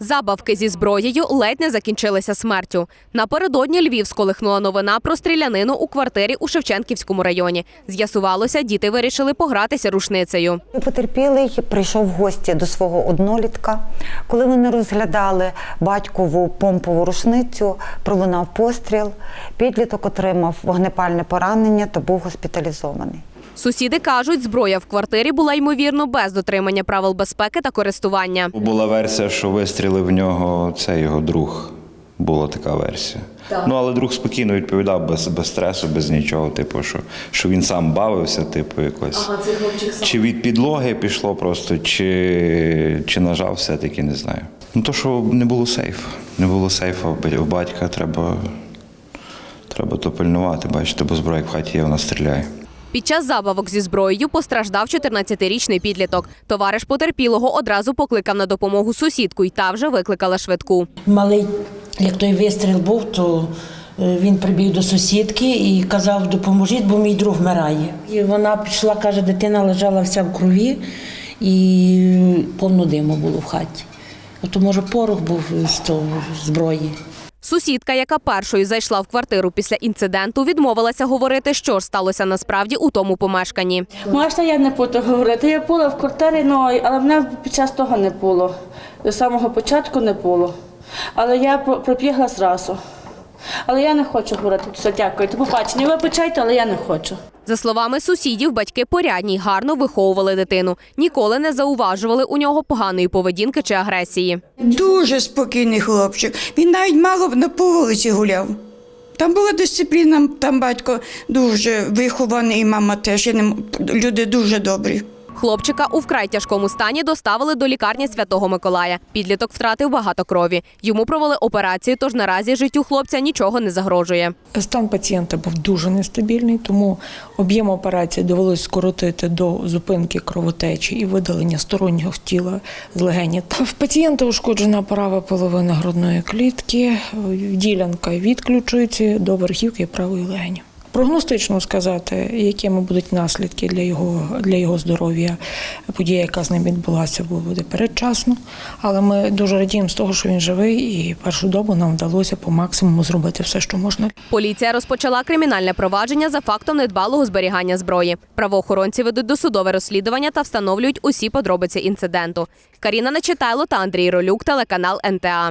Забавки зі зброєю ледь не закінчилися смертю. Напередодні Львів сколихнула новина про стрілянину у квартирі у Шевченківському районі. З'ясувалося, діти вирішили погратися рушницею. Потерпілий прийшов в гості до свого однолітка. Коли вони розглядали батькову помпову рушницю, пролунав постріл. Підліток отримав вогнепальне поранення та був госпіталізований. Сусіди кажуть, зброя в квартирі була ймовірно без дотримання правил безпеки та користування. Була версія, що вистрілив в нього це його друг. Була така версія. Ну, але друг спокійно відповідав без, без стресу, без нічого. Типу, що, що він сам бавився, типу, якось. Чи від підлоги пішло просто, чи, чи нажав все-таки, не знаю. Ну, то, що не було сейфу. Не було сейфу в батька, треба, треба то пильнувати, бачите, бо зброя в хаті є, вона стріляє. Під час забавок зі зброєю постраждав 14-річний підліток. Товариш потерпілого одразу покликав на допомогу сусідку, й та вже викликала швидку. Малий, як той вистріл був, то е, він прибіг до сусідки і казав, допоможіть, бо мій друг вмирає. І вона пішла, каже, дитина лежала вся в крові і повно диму було в хаті. Ото, може, порох був з того зброї. Сусідка, яка першою зайшла в квартиру після інциденту, відмовилася говорити, що ж сталося насправді у тому помешканні. Можна я не буду говорити. Я була в квартирі, ну, але мене під час того не було. З самого початку не було. Але я пробігла зразу. Але я не хочу говорити. Все, дякую. До побачення. Вибачайте, але я не хочу. За словами сусідів, батьки порядні й гарно виховували дитину. Ніколи не зауважували у нього поганої поведінки чи агресії. Дуже спокійний хлопчик. Він навіть мало на по вулиці гуляв. Там була дисципліна, там батько дуже вихований, і мама теж. Люди дуже добрі. Хлопчика у вкрай тяжкому стані доставили до лікарні Святого Миколая. Підліток втратив багато крові. Йому провели операцію, тож наразі життю хлопця нічого не загрожує. Стан пацієнта був дуже нестабільний, тому об'єм операції довелось скоротити до зупинки кровотечі і видалення стороннього тіла з легені. В пацієнта ушкоджена права половина грудної клітки, ділянка від до верхівки правої легені. Прогностично сказати, якими будуть наслідки для його, для його здоров'я, подія, яка з ним відбулася, буде передчасно. Але ми дуже радіємо з того, що він живий, і першу добу нам вдалося по максимуму зробити все, що можна Поліція розпочала кримінальне провадження за фактом недбалого зберігання зброї. Правоохоронці ведуть досудове розслідування та встановлюють усі подробиці інциденту. Каріна Нечитайло та Андрій Ролюк, телеканал НТА.